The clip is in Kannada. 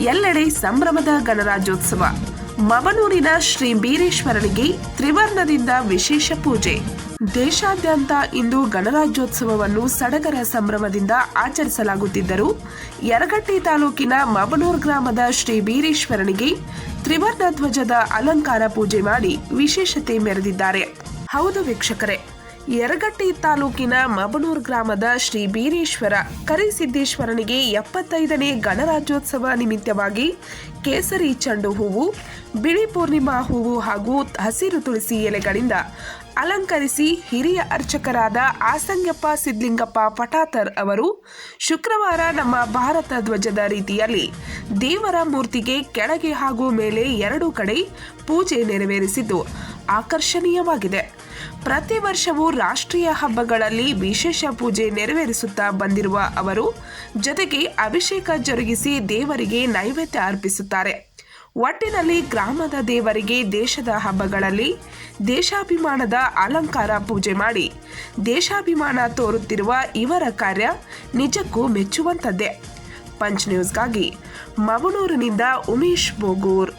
ಎಲ್ಲೆಡೆ ಸಂಭ್ರಮದ ಗಣರಾಜ್ಯೋತ್ಸವ. ಮವನೂರಿನ ಶ್ರೀ ಬೀರೇಶ್ವರನಿಗೆ ತ್ರಿವರ್ಣದಿಂದ ವಿಶೇಷ ಪೂಜೆ. ದೇಶಾದ್ಯಂತ ಇಂದು ಗಣರಾಜ್ಯೋತ್ಸವವನ್ನು ಸಡಗರ ಸಂಭ್ರಮದಿಂದ ಆಚರಿಸಲಾಗುತ್ತಿದ್ದರೂ, ಯರಗಟ್ಟಿ ತಾಲೂಕಿನ ಮಬನೂರ್ ಗ್ರಾಮದ ಶ್ರೀ ಬೀರೇಶ್ವರನಿಗೆ ತ್ರಿವರ್ಣ ಧ್ವಜದ ಅಲಂಕಾರ ಪೂಜೆ ಮಾಡಿ ವಿಶೇಷತೆ ಮೆರೆದಿದ್ದಾರೆ. ಹೌದು ವೀಕ್ಷಕರೇ ಯರಗಟ್ಟಿ ತಾಲೂಕಿನ ಮಬನೂರ್ ಗ್ರಾಮದ ಶ್ರೀ ಬೀರೇಶ್ವರ ಕರಿಸಿದ್ದೇಶ್ವರನಿಗೆ ಎಪ್ಪತ್ತೈದನೇ ಗಣರಾಜ್ಯೋತ್ಸವ ನಿಮಿತ್ತವಾಗಿ ಕೇಸರಿ ಚೆಂಡು ಹೂವು, ಬಿಳಿ ಪೂರ್ಣಿಮಾ ಹೂವು ಹಾಗೂ ಹಸಿರು ತುಳಸಿ ಎಲೆಗಳಿಂದ ಅಲಂಕರಿಸಿ ಹಿರಿಯ ಅರ್ಚಕರಾದ ಆಸಂಗ್ಯಪ್ಪ ಸಿದ್ಲಿಂಗಪ್ಪ ಪಟಾತರ್ ಅವರು ಶುಕ್ರವಾರ ನಮ್ಮ ಭಾರತ ಧ್ವಜದ ರೀತಿಯಲ್ಲಿ ದೇವರ ಮೂರ್ತಿಗೆ ಕೆಳಗೆ ಹಾಗೂ ಮೇಲೆ ಎರಡು ಕಡೆ ಪೂಜೆ ನೆರವೇರಿಸಿದ್ದು. ಆಕರ್ಷಣೀಯವಾಗಿದೆ. ಪ್ರತಿ ವರ್ಷವೂ ರಾಷ್ಟ್ರೀಯ ಹಬ್ಬಗಳಲ್ಲಿ ವಿಶೇಷ ಪೂಜೆ ನೆರವೇರಿಸುತ್ತಾ ಬಂದಿರುವ ಅವರು, ಜೊತೆಗೆ ಅಭಿಷೇಕ ಜರುಗಿಸಿ ದೇವರಿಗೆ ನೈವೇದ್ಯ ಅರ್ಪಿಸುತ್ತಾರೆ. ಒಟ್ಟಿನಲ್ಲಿ ಗ್ರಾಮದ ದೇವರಿಗೆ ದೇಶದ ಹಬ್ಬಗಳಲ್ಲಿ ದೇಶಾಭಿಮಾನದ ಅಲಂಕಾರ ಪೂಜೆ ಮಾಡಿ, ದೇಶಾಭಿಮಾನ ತೋರುತ್ತಿರುವ ಇವರ ಕಾರ್ಯ ನಿಜಕ್ಕೂ ಮೆಚ್ಚುವಂಥದ್ದೇ. ಪಂಚ್ ನ್ಯೂಸ್ಗಾಗಿ ಮವಣೂರಿನಿಂದ ಉಮೇಶ್ ಬೋಗೂರ್.